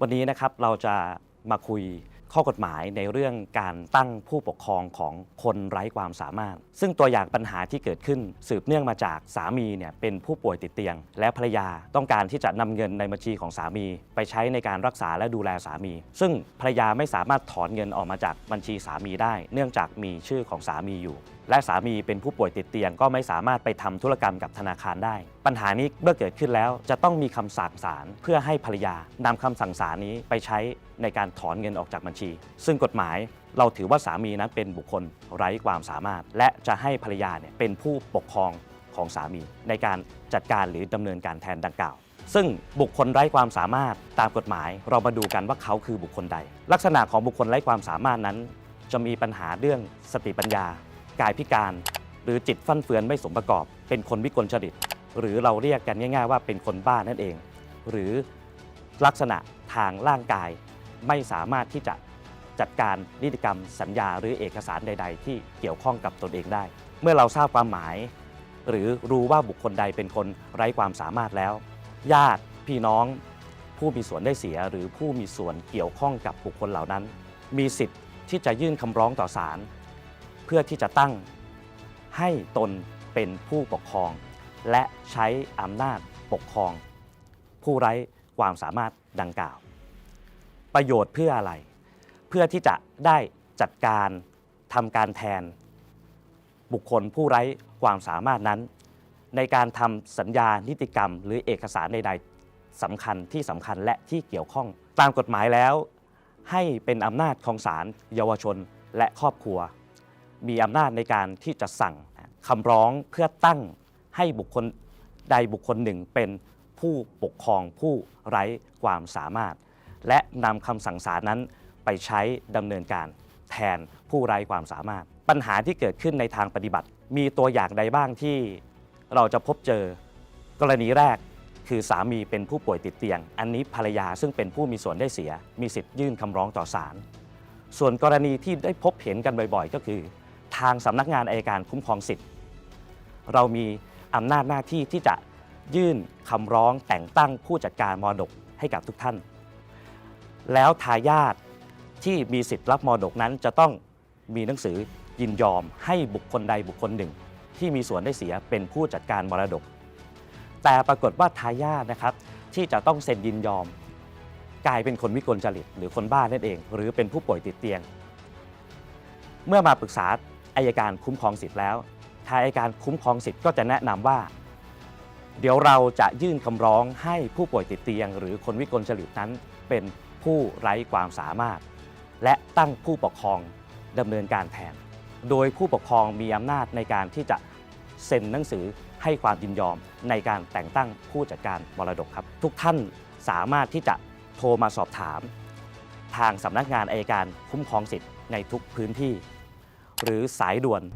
วันนี้นะครับเราจะมาคุยข้อกฎหมายในเรื่องการตั้งผู้ปกครองของคนไร้ความสามารถ ซึ่งตัวอย่างปัญหาที่เกิดขึ้นสืบเนื่องมาจากสามีเนี่ยเป็นผู้ป่วยติดเตียง และภรรยาต้องการที่จะนำเงินในบัญชีของสามี ไปใช้ในการรักษาและดูแลสามี ซึ่งภรรยาไม่สามารถถอนเงินออกมาจากบัญชีสามีได้ เนื่องจากมีชื่อของสามีอยู่ และสามีเป็นผู้ป่วยติดเตียง ก็ไม่สามารถไปทำธุรกรรมกับธนาคารได้ ปัญหานี้เมื่อเกิดขึ้นแล้วจะต้องมีคำสั่งศาลเพื่อให้ภรรยานำคำสั่งศาลนี้ไปใช้ในการถอนเงินออกจากบัญชี ซึ่งกฎหมายเราถือว่าสามีนั้นเป็นบุคคลไร้ความสามารถ และจะให้ภรรยาเนี่ยเป็นผู้ปกครองของสามี ในการจัดการหรือดำเนินการแทนดังกล่าว ซึ่งบุคคลไร้ความสามารถตามกฎหมายเรามาดูกันว่าเขาคือบุคคลใด ลักษณะของบุคคลไร้ความสามารถนั้น จะมีปัญหาเรื่องสติปัญญา กายพิการ หรือจิตฟั่นเฟือนไม่สมประกอบ เป็นคนวิกลจริต หรือเราเรียกกันง่าย ๆ ว่าเป็นคนบ้านั่นเอง หรือลักษณะทางร่างกายไม่สามารถที่จะจัดการนิติกรรม สัญญาหรือเอกสารใด ๆ ที่เกี่ยวข้องกับตนเองได้ เมื่อเราทราบความหมาย หรือรู้ว่าบุคคลใดเป็นคนไร้ความสามารถแล้ว ญาติพี่น้อง ผู้มีส่วนได้เสียหรือผู้มีส่วนเกี่ยวข้องกับบุคคลเหล่านั้น มีสิทธิ์ที่จะยื่นคำร้องต่อศาล เพื่อที่จะตั้งให้ตนเป็นผู้ปกครอง และใช้อำนาจปกครอง ผู้ไร้ความสามารถดังกล่าว ประโยชน์เพื่ออะไร เพื่อที่จะได้จัดการทำการแทน บุคคลผู้ไร้ความสามารถนั้น ในการทำสัญญานิติกรรม หรือเอกสารใดๆสำคัญที่สำคัญและที่เกี่ยวข้อง ตามกฎหมายแล้ว ให้เป็นอำนาจของศาลเยาวชนและครอบครัว มีอำนาจในการที่จะสั่งคำร้องเพื่อตั้งให้บุคคลใดบุคคลหนึ่งเป็นผู้ปกครองผู้ไร้ความสามารถ และนำคำสั่งศาลนั้นไปใช้ดำเนินการแทนผู้ไร้ความสามารถ ปัญหาที่เกิดขึ้นในทางปฏิบัติ มีตัวอย่างใดบ้างที่เราจะพบเจอกรณีแรกคือสามีเป็นผู้ป่วยติดเตียง อันนี้ภรรยาซึ่งเป็นผู้มีส่วนได้เสีย มีสิทธิ์ยื่นคำร้องต่อศาลส่วนกรณีที่ได้พบเห็นกันบ่อยๆ ก็คือ ทางสำนักงานอายการคุ้มครองสิทธิ์ เรามีอำนาจหน้าที่ที่จะยื่นคำร้องแต่งตั้งผู้จัดการมรดกให้กับทุกท่าน แล้วทายาทที่มีสิทธิ์รับมรดกนั้นจะต้องมีหนังสือยินยอมให้บุคคลใดบุคคลหนึ่ง ที่มีส่วนได้เสียเป็นผู้จัดการมรดก แต่ปรากฏว่าทายาทนะครับที่จะต้องเซ็นยินยอม กลายเป็นคนวิกลจริต หรือคนบ้านั่นเอง หรือเป็นผู้ป่วยติดเตียง เมื่อมาปรึกษา อายการคุ้มครองสิทธิ์แล้วทางอายการคุ้มครองสิทธิ์ก็จะแนะนำว่า เดี๋ยวเราจะยื่นคำร้องให้ผู้ป่วยติดเตียง หรือคนวิกลจริตนั้นเป็นผู้ไร้ความสามารถ และตั้งผู้ปกครองดำเนินการแทน โดยผู้ปกครองมีอำนาจในการที่จะเซ็นหนังสือให้ความยินยอมในการแต่งตั้งผู้จัดการมรดกครับ ทุกท่านสามารถที่จะโทรมาสอบถาม ทางสำนักงานอายการคุ้มครองสิทธิ์ในทุกพื้นที่ หรือสายด่วน 1157